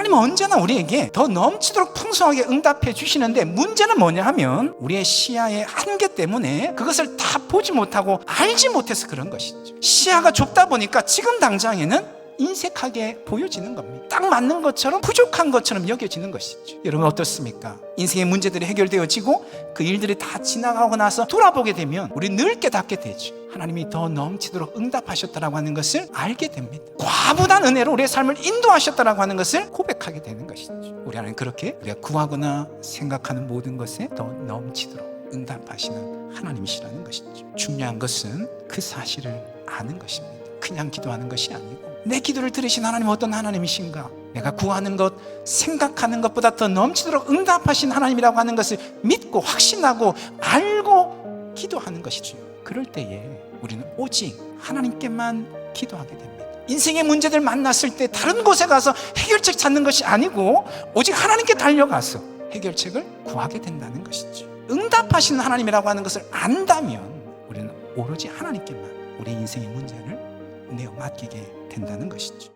하나님은 언제나 우리에게 더 넘치도록 풍성하게 응답해 주시는데 문제는 뭐냐 하면 우리의 시야의 한계 때문에 그것을 다 보지 못하고 알지 못해서 그런 것이죠. 시야가 좁다 보니까 지금 당장에는 인색하게 보여지는 겁니다. 딱 맞는 것처럼 부족한 것처럼 여겨지는 것이죠. 여러분 어떻습니까? 인생의 문제들이 해결되어지고 그 일들이 다 지나가고 나서 돌아보게 되면 우리 늘 깨닫게 되죠. 하나님이 더 넘치도록 응답하셨다라고 하는 것을 알게 됩니다. 과부단 은혜로 우리의 삶을 인도하셨다라고 하는 것을 고백하게 되는 것이죠. 우리 하나님 그렇게 우리가 구하거나 생각하는 모든 것에 더 넘치도록 응답하시는 하나님이시라는 것이죠. 중요한 것은 그 사실을 아는 것입니다. 그냥 기도하는 것이 아니고 내 기도를 들으신 하나님 어떤 하나님이신가? 내가 구하는 것, 생각하는 것보다 더 넘치도록 응답하신 하나님이라고 하는 것을 믿고 확신하고 알고 기도하는 것이죠. 그럴 때에 우리는 오직 하나님께만 기도하게 됩니다. 인생의 문제들 만났을 때 다른 곳에 가서 해결책 찾는 것이 아니고 오직 하나님께 달려가서 해결책을 구하게 된다는 것이죠. 응답하시는 하나님이라고 하는 것을 안다면 우리는 오로지 하나님께만 우리 인생의 문제를 내어 맡기게 된다는 것이죠.